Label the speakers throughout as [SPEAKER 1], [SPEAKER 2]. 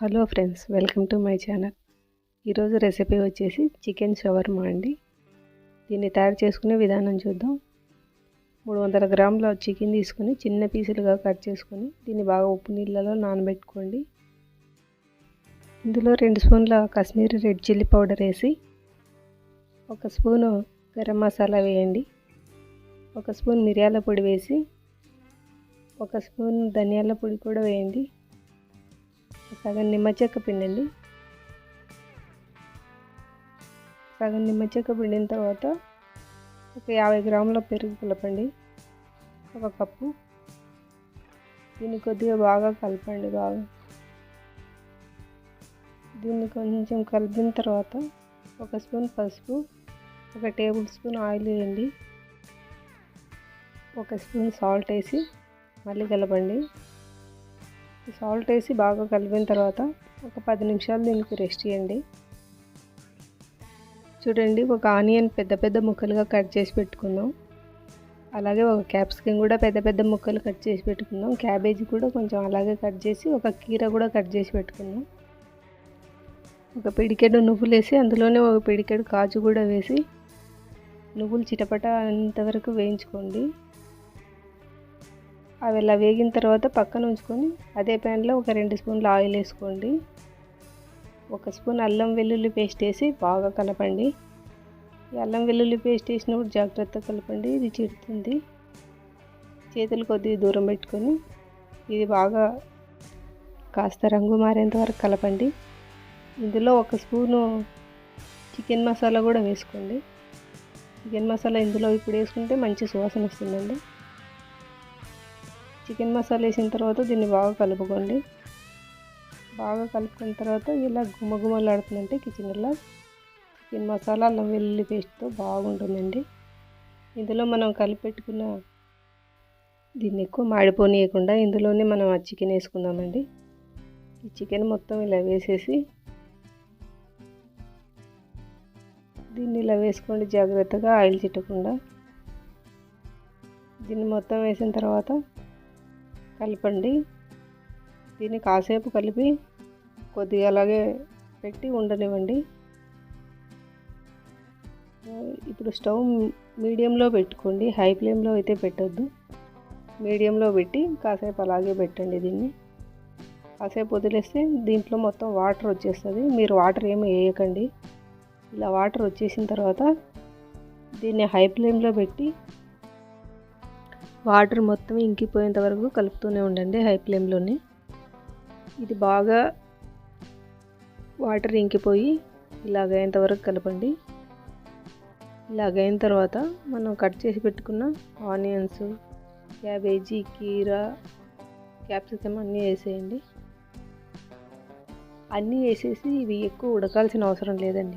[SPEAKER 1] Hello friends welcome to my channel. ఈరోజు recipe వచ్చేసి chicken shawarma అండి. దీన్ని తయారు చేసుకునే విధానం చూద్దాం. మూడు వందల గ్రాముల చికెన్ తీసుకొని చిన్న పీసులుగా కట్ చేసుకొని దీన్ని బాగా ఉప్పు నీళ్ళలో నానబెట్టుకోండి. ఇందులో రెండు స్పూన్ల కాశ్మీరీ రెడ్ చిల్లీ పౌడర్ వేసి ఒక స్పూను గరం మసాలా వేయండి. ఒక స్పూన్ మిరియాల పొడి వేసి ఒక స్పూన్ ధనియాల పొడి కూడా వేయండి. సగం నిమ్మ చెక్క పిండండి. సగం నిమ్మ చెక్క పిండిన తర్వాత ఒక యాభై గ్రాముల పెరుగు కలపండి. ఒక కప్పు. దీన్ని కొద్దిగా బాగా కలపండి బాగా. దీన్ని కొంచెం కలిపిన తర్వాత ఒక స్పూన్ పసుపు ఒక టేబుల్ స్పూన్ ఆయిల్ వేయండి. ఒక స్పూన్ సాల్ట్ వేసి మళ్ళీ కలపండి. సాల్ట్ వేసి బాగా కలిపిన తర్వాత ఒక పది నిమిషాలు దీనికి రెస్ట్ చేయండి. చూడండి ఒక ఆనియన్ పెద్ద పెద్ద ముక్కలుగా కట్ చేసి పెట్టుకుందాం అలాగే ఒక క్యాప్సికమ్ కూడా పెద్ద పెద్ద ముక్కలు కట్ చేసి పెట్టుకుందాం క్యాబేజీ కూడా కొంచెం అలాగే కట్ చేసి ఒక కీర కూడా కట్ చేసి పెట్టుకుందాం ఒక పిడికెడు నువ్వులు వేసి అందులోనే ఒక పిడికెడు కాజు కూడా వేసి నువ్వులు చిటపట అంతవరకు వేయించుకోండి. అవి ఇలా వేగిన తర్వాత పక్కన ఉంచుకొని అదే ప్యాన్లో ఒక రెండు స్పూన్లు ఆయిల్ వేసుకోండి. ఒక స్పూన్ అల్లం వెల్లుల్లి పేస్ట్ వేసి బాగా కలపండి. ఈ అల్లం వెల్లుల్లి పేస్ట్ వేసినప్పుడు జాగ్రత్తగా కలపండి ఇది చిడుతుంది చేతులు కొద్దిగా దూరం పెట్టుకొని ఇది బాగా కాస్త రంగు మారేంత వరకు కలపండి. ఇందులో ఒక స్పూను చికెన్ మసాలా కూడా వేసుకోండి. చికెన్ మసాలా ఇందులో ఇప్పుడు వేసుకుంటే మంచి సువాసన వస్తుందండి. చికెన్ మసాలా వేసిన తర్వాత దీన్ని బాగా కలుపుకోండి. బాగా కలుపుకున్న తర్వాత ఇలా గుమ్మగుమ్మలాడుతుందంటే కిచెన్లో చికెన్ మసాలా అల్లం వెల్లుల్లి పేస్ట్తో బాగుంటుందండి. ఇందులో మనం కలిపెట్టుకున్న దీన్ని ఎక్కువ మాడిపోనీయకుండా ఇందులోనే మనం ఆ చికెన్ వేసుకుందామండి. ఈ చికెన్ మొత్తం ఇలా వేసేసి దీన్ని ఇలా వేసుకోండి జాగ్రత్తగా ఆయిల్ చిట్టకుండా. దీన్ని మొత్తం వేసిన తర్వాత కలపండి. దీన్ని కాసేపు కలిపి కొద్దిగా అలాగే పెట్టి ఉండనివ్వండి. ఇప్పుడు స్టవ్ మీడియంలో పెట్టుకోండి. హై ఫ్లేమ్లో అయితే పెట్టొద్దు. మీడియంలో పెట్టి కాసేపు అలాగే పెట్టండి దీన్ని. కాసేపు వదిలేస్తే దీంట్లో మొత్తం వాటర్ వచ్చేస్తుంది. మీరు వాటర్ ఏమి వేయకండి. ఇలా వాటర్ వచ్చేసిన తర్వాత దీన్ని హై ఫ్లేమ్లో పెట్టి వాటర్ మొత్తం ఇంకిపోయేంత వరకు కలుపుతూనే ఉండండి హై ఫ్లేమ్లోనే. ఇది బాగా వాటర్ ఇంకిపోయి ఇలాగైనంత వరకు కలపండి. ఇలాగైన తర్వాత మనం కట్ చేసి పెట్టుకున్న ఆనియన్స్ క్యాబేజీ కీరా క్యాప్సికమ్ అన్నీ వేసేయండి. అన్నీ వేసేసి ఇవి ఎక్కువ ఉడకాల్సిన అవసరం లేదండి.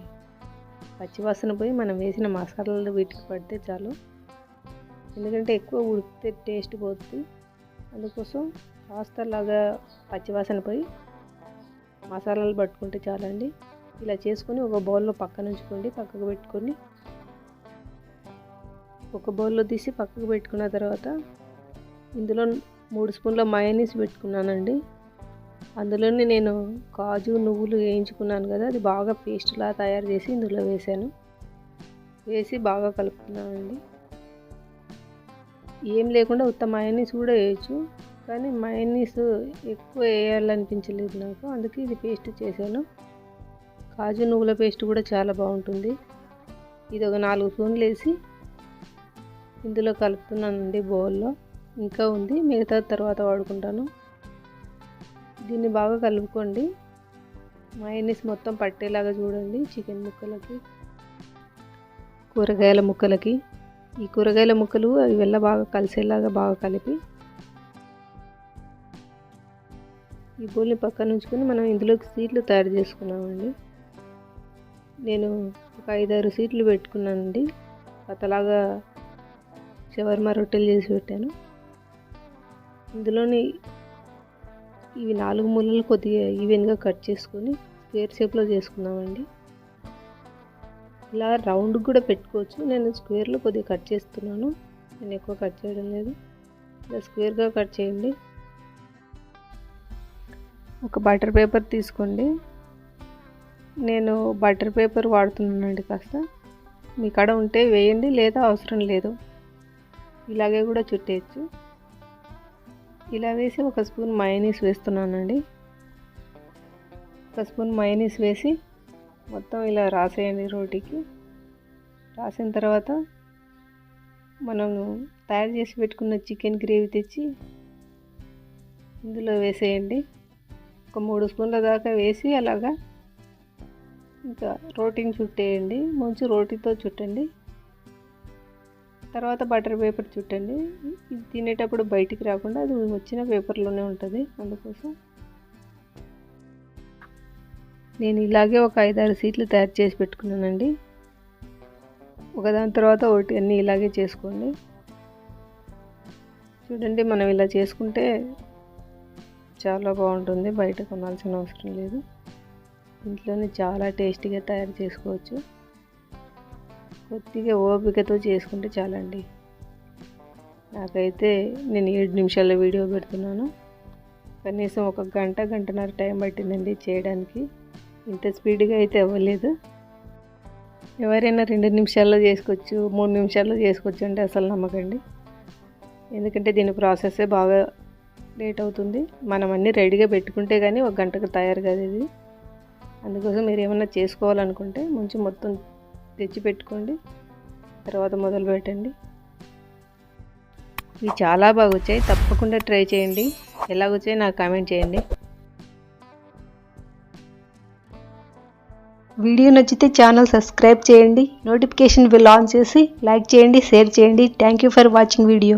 [SPEAKER 1] పచ్చివాసన పోయి మనం వేసిన మసాలాలు వీటికి పడితే చాలు. ఎందుకంటే ఎక్కువ ఉడికితే టేస్ట్ పోతుంది. అందుకోసం కాస్త లాగా పచ్చివాసన పోయి మసాలాలు పట్టుకుంటే చాలండి. ఇలా చేసుకొని ఒక బౌల్లో పక్కన ఉంచుకోండి పక్కకు పెట్టుకొని ఒక బౌల్లో తీసి పక్కకు పెట్టుకున్న తర్వాత ఇందులో మూడు స్పూన్ల మయోనీస్ పెట్టుకున్నానండి. అందులోనే నేను కాజు నువ్వులు వేయించుకున్నాను కదా అది బాగా పేస్ట్లా తయారు చేసి ఇందులో వేసాను. వేసి బాగా కలుపుతున్నానండి. ఏం లేకుండా ఉత్త మయోనీస్ కూడా వేయచ్చు. కానీ మయోనీస్ ఎక్కువ వేయాలనిపించలేదు నాకు. అందుకే ఇది పేస్ట్ చేశాను. కాజు నువ్వుల పేస్ట్ కూడా చాలా బాగుంటుంది. ఇది ఒక నాలుగు స్పూన్లు వేసి ఇందులో కలుపుతున్నానండి బౌల్లో. ఇంకా ఉంది. మిగతా తర్వాత వాడుకుంటాను. దీన్ని బాగా కలుపుకోండి. మయోనీస్ మొత్తం పట్టేలాగా చూడండి. చికెన్ ముక్కలకి కూరగాయల ముక్కలకి. ఈ కూరగాయల ముక్కలు అవి వెళ్ళ బాగా కలిసేలాగా బాగా కలిపి ఈ బౌల్ని పక్కన ఉంచుకొని మనం ఇందులోకి సీట్లు తయారు చేసుకున్నామండి. నేను ఒక ఐదారు సీట్లు పెట్టుకున్నానండి. పతలాగా షవర్మా రొట్టెలు చేసి పెట్టాను. ఇందులోని ఇవి నాలుగు మూలలు కొద్దిగా ఈవెన్గా కట్ చేసుకొని స్క్వేర్ షేప్లో చేసుకున్నామండి. ఇలా రౌండ్ కూడా పెట్టుకోవచ్చు. నేను స్క్వేర్లో కొద్దిగా కట్ చేస్తున్నాను. నేను ఎక్కువ కట్ చేయడం లేదు. ఇలా స్క్వేర్గా కట్ చేయండి. ఒక బటర్ పేపర్ తీసుకోండి. నేను బటర్ పేపర్ వాడుతున్నానండి కాస్త. మీ కాడ ఉంటే వేయండి లేదా అవసరం లేదు. ఇలాగే కూడా చుట్టేయచ్చు. ఇలా వేసి ఒక స్పూన్ మయనీస్ వేస్తున్నానండి. ఒక స్పూన్ మయనీస్ వేసి మొత్తం ఇలా రాసేయండి రోటీకి. రాసిన తర్వాత మనం తయారు చేసి పెట్టుకున్న చికెన్ గ్రేవీ తెచ్చి ఇందులో వేసేయండి. ఒక మూడు స్పూన్ల దాకా వేసి అలాగా ఇంకా రోటీని చుట్టేయండి. ముంచు రోటీతో చుట్టండి. తర్వాత బటర్ పేపర్ చుట్టండి. ఇది తినేటప్పుడు బయటికి రాకుండా అది వచ్చిన పేపర్లోనే ఉంటుంది అందుకోసం. నేను ఇలాగే ఒక ఐదారు సీట్లు తయారు చేసి పెట్టుకున్నానండి. ఒకదాని తర్వాత ఒకటి అన్నీ ఇలాగే చేసుకోండి. చూడండి మనం ఇలా చేసుకుంటే చాలా బాగుంటుంది. బయట కొనాల్సిన అవసరం లేదు. ఇంట్లోనే చాలా టేస్టీగా తయారు చేసుకోవచ్చు. కొద్దిగా ఓపికతో చేసుకుంటే చాలండి. నాకైతే నేను ఏడు నిమిషాల వీడియో పెడుతున్నాను. కనీసం ఒక గంట గంటన్నర టైం పట్టిందండి చేయడానికి. ఇంత స్పీడ్గా అయితే అవ్వలేదు. ఎవరైనా రెండు నిమిషాల్లో చేసుకోవచ్చు మూడు నిమిషాల్లో చేసుకోవచ్చు అంటే అసలు నమ్మకండి. ఎందుకంటే దీని ప్రాసెస్సే బాగా లేట్ అవుతుంది. మనం అన్నీ రెడీగా పెట్టుకుంటే కానీ ఒక గంటకు తయారు కాదు ఇది. అందుకోసం మీరు ఏమైనా చేసుకోవాలనుకుంటే ముంచి మొత్తం తెచ్చి పెట్టుకోండి. తర్వాత మొదలు పెట్టండి. ఇవి చాలా బాగా వచ్చాయి. తప్పకుండా ట్రై చేయండి. ఎలా వచ్చాయి నాకు కామెంట్ చేయండి.
[SPEAKER 2] వీడియో నచ్చితే ఛానల్ సబ్స్క్రైబ్ చేయండి. నోటిఫికేషన్ బిల్ ఆన్ చేసి లైక్ చేయండి షేర్ చేయండి. Thank you for watching video